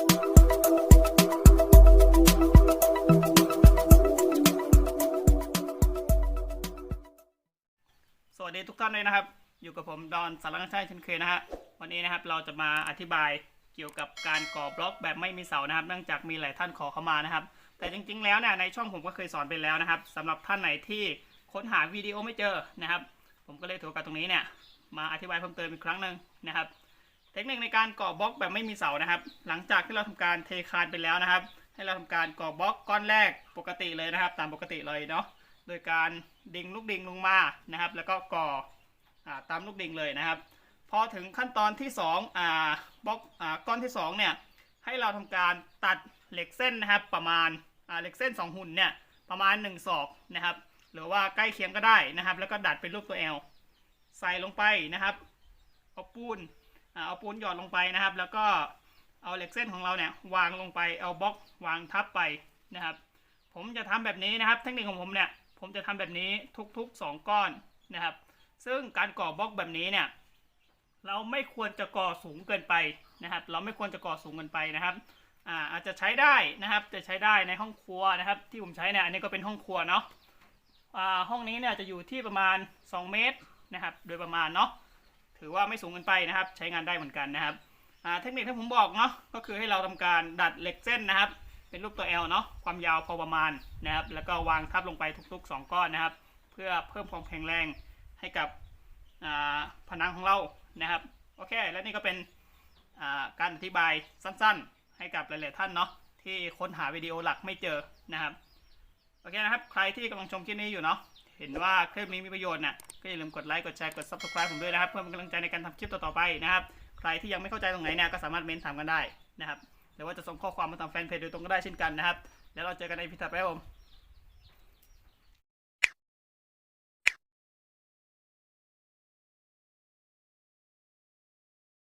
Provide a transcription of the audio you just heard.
สวัสดีทุกท่านเลยนะครับ อยู่กับผมดอนสารังชัยเช่นเคยนะฮะวันนี้นะครับเราจะมาอธิบายเกี่ยวกับการก่อบล็อกแบบไม่มีเสานะครับ เนื่องจากมีหลายท่านขอเข้ามานะครับ แต่จริงๆ แล้วเนี่ยในช่องผมก็เคยสอนไปแล้วนะครับ สำหรับท่านไหนที่ค้นหาวิดีโอไม่เจอนะครับ ผมก็เลยถือกับตรงนี้เนี่ยมาอธิบายเพิ่มเติมอีกครั้งหนึ่งนะครับ เทคนิคในการก่อบล็อกแบบไม่มีเสานะครับ หลังจากที่เราทำการเทคานไปแล้วนะครับ ให้เราทำการก่อบล็อกก้อนแรกปกติเลยนะครับ ตามปกติเลยเนาะโดยการดิ่งลูกดิ่งลงมานะครับ แล้วก็ก่ออตามลูกดิ่งเลยนะครับ พอถึงขั้นตอนที่2อ่าบล็อกอ่าก้อนที่2เนี่ยให้เราทำการตัดเหล็กเส้นนะครับ ประมาณอ่าเหล็กเส้น 2 หุ่นเนี่ยประมาณ1ศอกนะครับ หรือว่าใกล้เคียงก็ได้นะครับ แล้วก็ดัดเป็นรูปตัว L ใส่ลงไปนะครับเอาปูน เอาปูนหยอดลงไปนะครับ แล้วก็เอาเหล็กเส้นของเราเนี่ยวางลงไปเอาบล็อกวางทับไปนะครับ ผมจะทำแบบนี้นะครับ เทคนิคของผมเนี่ยผมจะทำแบบนี้ทุกๆ 2 ก้อนนะครับ ซึ่งการก่อบล็อกแบบนี้เนี่ยเราไม่ควรจะก่อสูงเกินไปนะครับ เราไม่ควรจะก่อสูงเกินไปนะครับอ่าอาจจะใช้ได้นะครับ จะใช้ได้ในห้องครัวนะครับ ที่ผมใช้เนี่ยอันนี้ก็เป็นห้องครัวเนาะอ่าห้องนี้เนี่ยจะอยู่ที่ประมาณ 2 เมตรนะครับ โดยประมาณเนาะ ถือว่าไม่สูงเกินไปนะครับ ใช้งานได้เหมือนกันนะครับเทคนิคที่ผมบอกเนาะก็คือให้เราทำการดัดเหล็กเส้นนะครับ เป็นรูปตัว L เนาะความยาวพอประมาณนะครับ แล้วก็วางทับลงไปทุก ๆ 2 ก้อนนะครับ เพื่อเพิ่มความแข็งแรงให้กับผนังของเรานะครับโอเค และนี่ก็เป็นาการอธิบายสั้นๆ ให้กับหลายๆท่านเนาะที่ค้นหาวิดีโอหลักไม่เจอนะครับโอเคนะครับ ใครที่กำลังชมคลิปนี้อยู่เนาะ เห็นว่าคลิปนี้มีประโยชน์นะก็อย่าลืมกดไลค์ กดแชร์ กด subscribe ผมด้วยนะครับ เพื่อเป็นกำลังใจในการทำคลิปต่อๆไปนะครับ ใครที่ยังไม่เข้าใจตรงไหนเนี่ยก็สามารถเม้นถามกันได้นะครับ หรือว่าจะส่งข้อความมาทางแฟนเพจโดยตรงก็ได้เช่นกันนะครับ แล้วเราเจอกันในพิธีไปครับผม